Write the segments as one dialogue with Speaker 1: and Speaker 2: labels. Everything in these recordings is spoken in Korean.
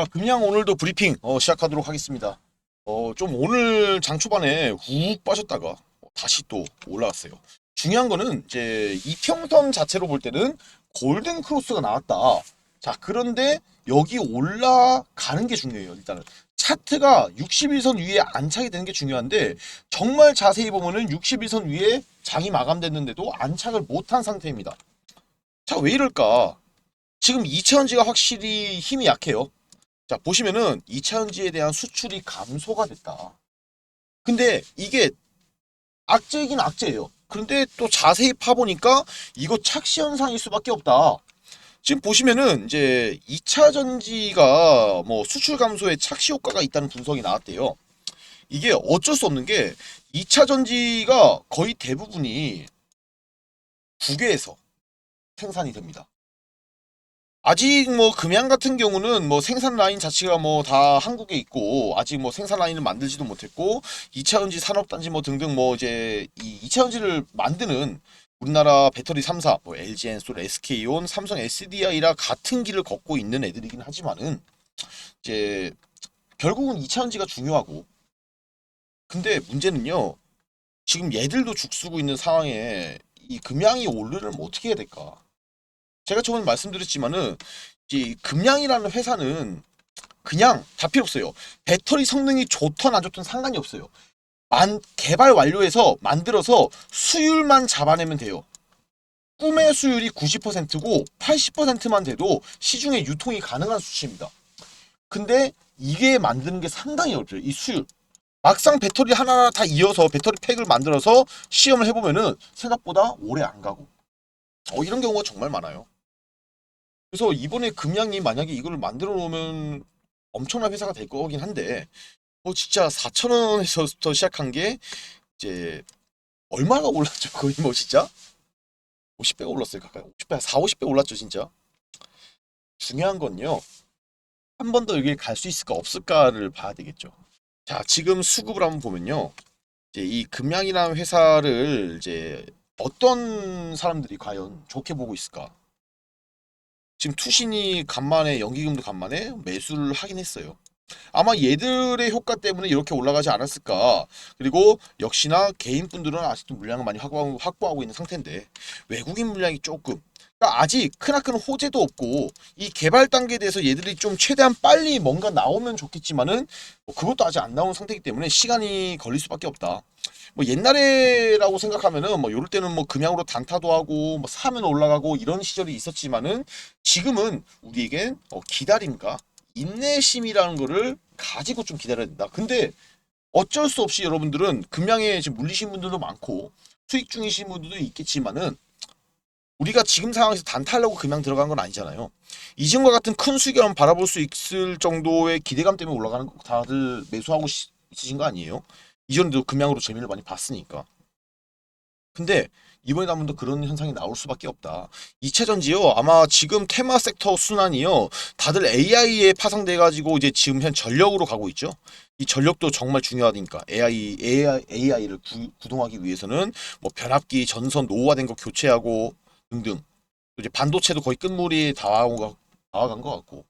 Speaker 1: 자, 금양 오늘도 브리핑 어, 시작하도록 하겠습니다. 어, 좀 오늘 장 초반에 훅 빠졌다가 다시 또 올라왔어요. 중요한 거는 이제 이평선 자체로 볼 때는 골든 크로스가 나왔다. 자, 그런데 여기 올라가는 게 중요해요. 일단은 차트가 61선 위에 안착이 되는 게 중요한데 정말 자세히 보면은 61선 위에 장이 마감됐는데도 안착을 못한 상태입니다. 자, 왜 이럴까? 지금 이차전지가 확실히 힘이 약해요. 자, 보시면은 2차전지에 대한 수출이 감소가 됐다. 근데 이게 악재이긴 악재예요. 그런데 또 자세히 파보니까 이거 착시 현상일 수밖에 없다. 지금 보시면은 이제 2차 전지가 뭐 수출 감소에 착시 효과가 있다는 분석이 나왔대요. 이게 어쩔 수 없는 게 2차 전지가 거의 대부분이 국외에서 생산이 됩니다. 아직 뭐 금양 같은 경우는 뭐 생산 라인 자체가 뭐 다 한국에 있고 아직 뭐 생산 라인을 만들지도 못했고 2차 전지 산업단지 뭐 등등 뭐 이제 이 2차 전지를 만드는 우리나라 배터리 3사 뭐 LG 엔솔, SK온, 삼성 SDI라 같은 길을 걷고 있는 애들이긴 하지만은 이제 결국은 2차 전지가 중요하고 근데 문제는요 지금 얘들도 죽쓰고 있는 상황에 이 금양이 오르려면 어떻게 해야 될까? 제가 저번에 말씀드렸지만은 이 금양이라는 회사는 그냥 다 필요 없어요. 배터리 성능이 좋던 안 좋던 상관이 없어요. 만 개발 완료해서 만들어서 수율만 잡아내면 돼요. 꿈의 수율이 90%고 80%만 돼도 시중에 유통이 가능한 수치입니다. 근데 이게 만드는 게 상당히 어려워요. 이 수율. 막상 배터리 하나하나 다 이어서 배터리 팩을 만들어서 시험을 해보면은 생각보다 오래 안 가고. 어, 이런 경우가 정말 많아요. 그래서 이번에 금양이 만약에 이걸 만들어 놓으면 엄청난 회사가 될 거긴 한데 뭐 진짜 4천 원에서부터 시작한 게 이제 얼마가 올랐죠? 거의 뭐 진짜? 50배가 올랐어요 가까이. 50배 4, 50배 올랐죠 진짜? 중요한 건요 한 번 더 여기 갈 수 있을까 없을까를 봐야 되겠죠. 자 지금 수급을 한번 보면요 이제 이 금양이라는 회사를 이제 어떤 사람들이 과연 좋게 보고 있을까 지금 투신이 간만에 연기금도 간만에 매수를 하긴 했어요. 아마 얘들의 효과 때문에 이렇게 올라가지 않았을까. 그리고 역시나 개인분들은 아직도 물량을 많이 확보하고, 확보하고 있는 상태인데 외국인 물량이 조금 아직 크나큰 호재도 없고 이 개발 단계에 대해서 얘들이 좀 최대한 빨리 뭔가 나오면 좋겠지만은 뭐 그것도 아직 안 나온 상태이기 때문에 시간이 걸릴 수밖에 없다. 뭐 옛날에라고 생각하면은 뭐 요럴 때는 뭐 금양으로 단타도 하고 뭐 사면 올라가고 이런 시절이 있었지만은 지금은 우리에겐 어, 기다림과 인내심이라는 거를 가지고 좀 기다려야 된다. 근데 어쩔 수 없이 여러분들은 금양에 지금 물리신 분들도 많고 수익 중이신 분들도 있겠지만은 우리가 지금 상황에서 단타하려고 금양 들어간 건 아니잖아요. 이전과 같은 큰 수익을 한번 바라볼 수 있을 정도의 기대감 때문에 올라가는 거 다들 매수하고 시- 있으신 거 아니에요? 이전에도 금양으로 재미를 많이 봤으니까. 근데 이번에도 한번 더 그런 현상이 나올 수밖에 없다. 2차 전지요. 아마 지금 테마 섹터 순환이요. 다들 AI에 파생돼 가지고 이제 지금 현 전력으로 가고 있죠. 이 전력도 정말 중요하니까 AI AI AI를 구, 구동하기 위해서는 뭐 변압기, 전선 노후화된 거 교체하고 등등. 또 이제 반도체도 거의 끝물이 다와간 것 같고.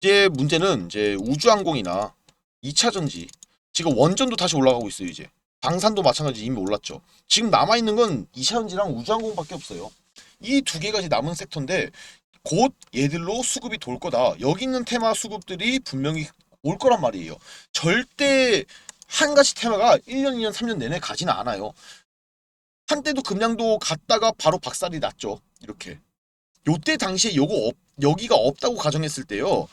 Speaker 1: 이제 문제는 이제 우주항공이나 2차 전지 지금 원전도 다시 올라가고 있어요 이제. 방산도 마찬가지 이미 올랐죠. 지금 남아 있는 건 2차 전지랑 우주항공밖에 없어요. 이 두 개가 이제 남은 섹터인데 곧 얘들로 수급이 돌 거다. 여기 있는 테마 수급들이 분명히 올 거란 말이에요. 절대 한 가지 테마가 1년, 2년, 3년 내내 가지는 않아요. 한때도 금량도 갔다가 바로 박살이 났죠. 이렇게. 요때 당시에 요거 없, 여기가 없다고 가정했을 때요.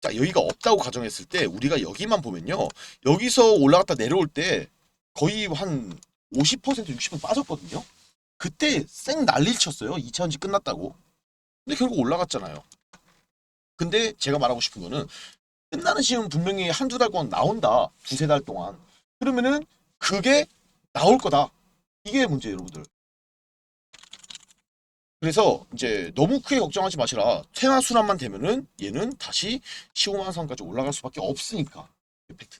Speaker 1: 자, 여기가 없다고 가정했을 때 우리가 여기만 보면요. 여기서 올라갔다 내려올 때 거의 한 50% 60% 빠졌거든요. 그때 쌩 난리를 쳤어요. 2차전지 끝났다고. 근데 결국 올라갔잖아요. 근데 제가 말하고 싶은 거는 끝나는 시험 분명히 한두 달 동안 나온다. 두세 달 동안. 그러면은 그게 나올 거다. 이게 문제예요, 여러분들. 그래서 이제 너무 크게 걱정하지 마시라. 테마 순환만 되면은 얘는 다시 15만 선까지 올라갈 수밖에 없으니까. 팩트.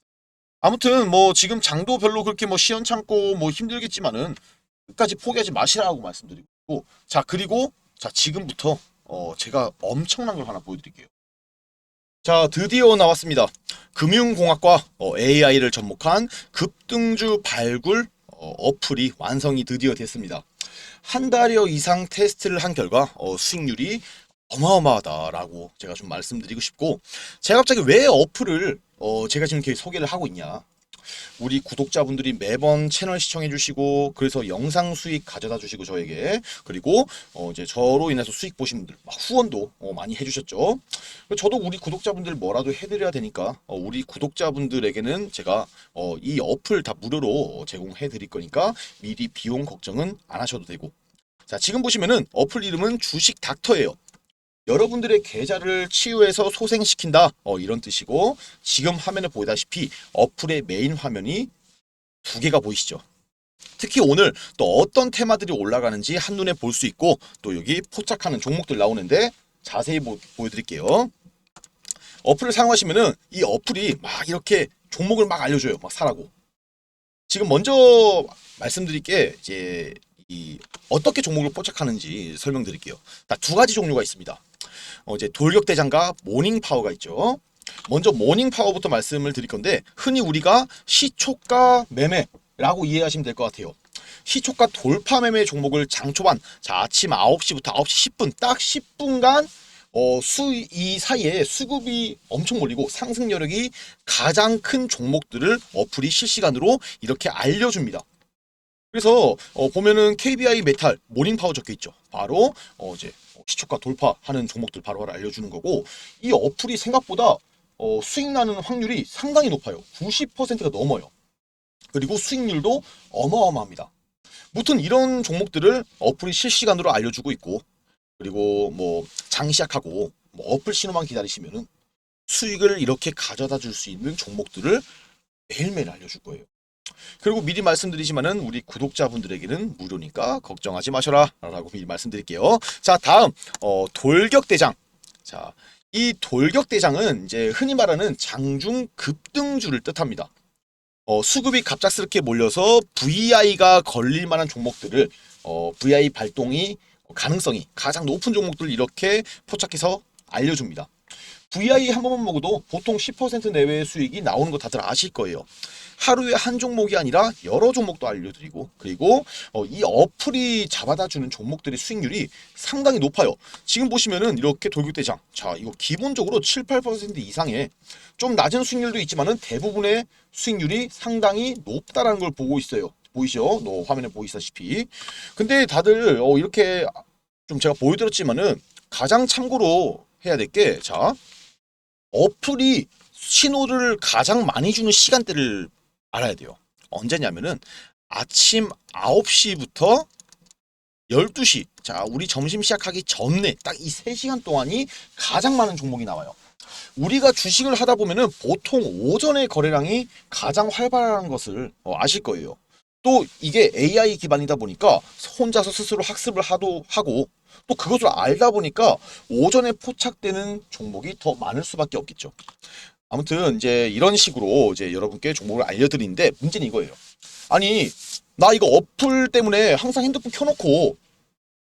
Speaker 1: 아무튼 뭐 지금 장도 별로 그렇게 뭐 시원찮고 뭐 힘들겠지만은 끝까지 포기하지 마시라고 말씀드리고 있고. 자 그리고 자 지금부터 어 제가 엄청난 걸 하나 보여드릴게요. 자, 드디어 나왔습니다. 금융공학과 AI를 접목한 급등주 발굴 어, 어플이 완성이 드디어 됐습니다. 한 달여 이상 테스트를 한 결과 어, 수익률이 어마어마하다라고 제가 좀 말씀드리고 싶고 제가 갑자기 왜 어플을 어, 제가 지금 이렇게 소개를 하고 있냐 우리 구독자분들이 매번 채널 시청해 주시고 그래서 영상 수익 가져다 주시고 저에게 그리고 어 이제 저로 인해서 수익 보신 분들 막 후원도 어 많이 해주셨죠. 저도 우리 구독자분들 뭐라도 해드려야 되니까 어 우리 구독자분들에게는 제가 어 이 어플 다 무료로 제공해 드릴 거니까 미리 비용 걱정은 안 하셔도 되고 자 지금 보시면은 어플 이름은 주식 닥터예요. 여러분들의 계좌를 치유해서 소생시킨다. 어, 이런 뜻이고 지금 화면에 보다시피 어플의 메인 화면이 두 개가 보이시죠? 특히 오늘 또 어떤 테마들이 올라가는지 한눈에 볼 수 있고 또 여기 포착하는 종목들 나오는데 자세히 보, 보여드릴게요. 어플을 사용하시면은 이 어플이 막 이렇게 종목을 막 알려줘요. 막 사라고. 지금 먼저 말씀드릴 게 이제 이 어떻게 종목을 포착하는지 설명드릴게요. 다두 가지 종류가 있습니다. 어, 이제 돌격대장과 모닝파워가 있죠. 먼저 모닝파워부터 말씀을 드릴 건데 흔히 우리가 시초가 매매라고 이해하시면 될 것 같아요. 시초가 돌파 매매 종목을 장 초반 자 아침 9시부터 9시 10분 딱 10분간 어, 수, 이 사이에 수급이 엄청 몰리고 상승 여력이 가장 큰 종목들을 어플이 실시간으로 이렇게 알려줍니다. 그래서 어, 보면은 KBI 메탈 모닝 파워 적혀 있죠. 바로 어, 이제 시초가 돌파하는 종목들 바로 알려주는 거고 이 어플이 생각보다 어, 수익 나는 확률이 상당히 높아요. 90%가 넘어요. 그리고 수익률도 어마어마합니다. 무튼 이런 종목들을 어플이 실시간으로 알려주고 있고 그리고 뭐 장 시작하고 뭐 어플 신호만 기다리시면은 수익을 이렇게 가져다 줄 수 있는 종목들을 매일매일 알려줄 거예요. 그리고 미리 말씀드리지만은 우리 구독자분들에게는 무료니까 걱정하지 마셔라 라고 미리 말씀드릴게요. 자 다음 어, 돌격대장 자 이 돌격대장은 이제 흔히 말하는 장중 급등주를 뜻합니다. 어, 수급이 갑작스럽게 몰려서 VI가 걸릴 만한 종목들을 어, VI 발동이 가능성이 가장 높은 종목들을 이렇게 포착해서 알려줍니다. VI 한 번만 먹어도 보통 10% 내외의 수익이 나오는 거 다들 아실 거예요. 하루에 한 종목이 아니라 여러 종목도 알려드리고 그리고 어, 이 어플이 잡아다 주는 종목들의 수익률이 상당히 높아요. 지금 보시면은 이렇게 돌격대장 자 이거 기본적으로 7, 8% 이상의 좀 낮은 수익률도 있지만은 대부분의 수익률이 상당히 높다라는 걸 보고 있어요. 보이시죠? 너 화면에 보이시다시피. 근데 다들 어, 이렇게 좀 제가 보여드렸지만은 가장 참고로 해야 될 게 자 어플이 신호를 가장 많이 주는 시간대를 알아야 돼요. 언제냐면은 아침 9시부터 12시. 자, 우리 점심 시작하기 전에 딱 이 3시간 동안이 가장 많은 종목이 나와요. 우리가 주식을 하다 보면은 보통 오전에 거래량이 가장 활발한 것을 어, 아실 거예요. 또 이게 AI 기반이다 보니까 혼자서 스스로 학습을 하도 하고 또 그것을 알다 보니까 오전에 포착되는 종목이 더 많을 수밖에 없겠죠. 아무튼 이제 이런 식으로 이제 여러분께 종목을 알려드리는데 문제는 이거예요. 아니 나 이거 어플 때문에 항상 핸드폰 켜놓고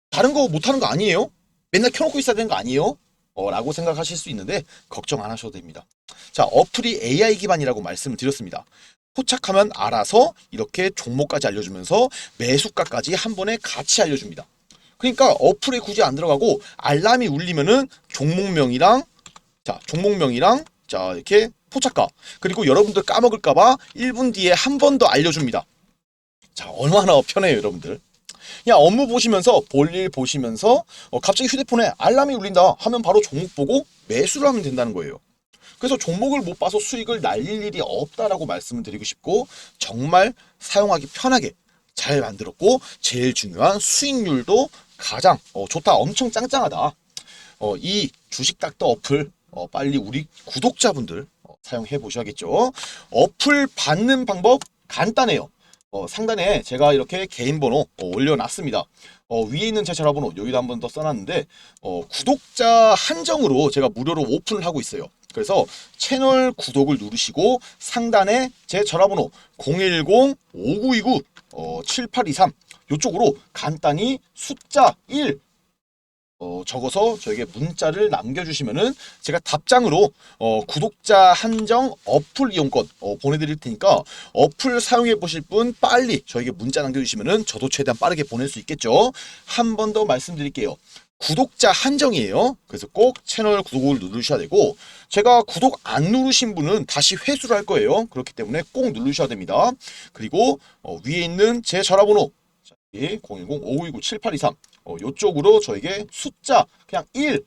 Speaker 1: 다른 거 못하는 거 아니에요? 맨날 켜놓고 있어야 되는 거 아니에요? 어, 라고 생각하실 수 있는데 걱정 안 하셔도 됩니다. 자 어플이 AI 기반이라고 말씀을 드렸습니다. 포착하면 알아서 이렇게 종목까지 알려주면서 매수가까지 한 번에 같이 알려줍니다. 그러니까 어플에 굳이 안 들어가고 알람이 울리면은 종목명이랑 자 종목명이랑 자 이렇게 포착가 그리고 여러분들 까먹을까봐 1분 뒤에 한 번 더 알려줍니다. 자 얼마나 편해요 여러분들. 그냥 업무 보시면서 볼일 보시면서 어, 갑자기 휴대폰에 알람이 울린다 하면 바로 종목 보고 매수를 하면 된다는 거예요. 그래서 종목을 못 봐서 수익을 날릴 일이 없다라고 말씀을 드리고 싶고 정말 사용하기 편하게 잘 만들었고 제일 중요한 수익률도 가장 어, 좋다 엄청 짱짱하다. 어, 이 주식 닥터 어플 어, 빨리 우리 구독자분들 어, 사용해 보셔야겠죠. 어플 받는 방법 간단해요. 어, 상단에 제가 이렇게 개인 번호 어, 올려놨습니다. 어, 위에 있는 제 전화번호 여기도 한번 더 써놨는데 어, 구독자 한정으로 제가 무료로 오픈을 하고 있어요 그래서 채널 구독을 누르시고 상단에 제 전화번호 010-5929 어, 7823 이쪽으로 간단히 숫자 1 어, 적어서 저에게 문자를 남겨주시면은 제가 답장으로 어, 구독자 한정 어플 이용권 어, 보내드릴 테니까 어플 사용해 보실 분 빨리 저에게 문자 남겨주시면은 저도 최대한 빠르게 보낼 수 있겠죠. 한 번 더 말씀드릴게요. 구독자 한정이에요. 그래서 꼭 채널 구독을 누르셔야 되고 제가 구독 안 누르신 분은 다시 회수를 할 거예요. 그렇기 때문에 꼭 누르셔야 됩니다. 그리고 어, 위에 있는 제 전화번호 010-5529-7823 어, 요쪽으로 저에게 숫자 그냥 1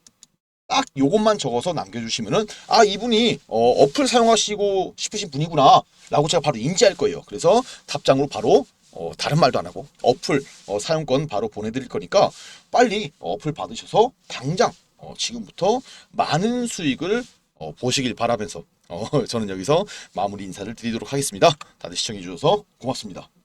Speaker 1: 딱 요것만 적어서 남겨주시면은 아 이분이 어, 어플 사용하시고 싶으신 분이구나 라고 제가 바로 인지할 거예요 그래서 답장으로 바로 어, 다른 말도 안 하고 어플 어, 사용권 바로 보내드릴 거니까 빨리 어플 받으셔서 당장 어, 지금부터 많은 수익을 어, 보시길 바라면서 어, 저는 여기서 마무리 인사를 드리도록 하겠습니다. 다들 시청해 주셔서 고맙습니다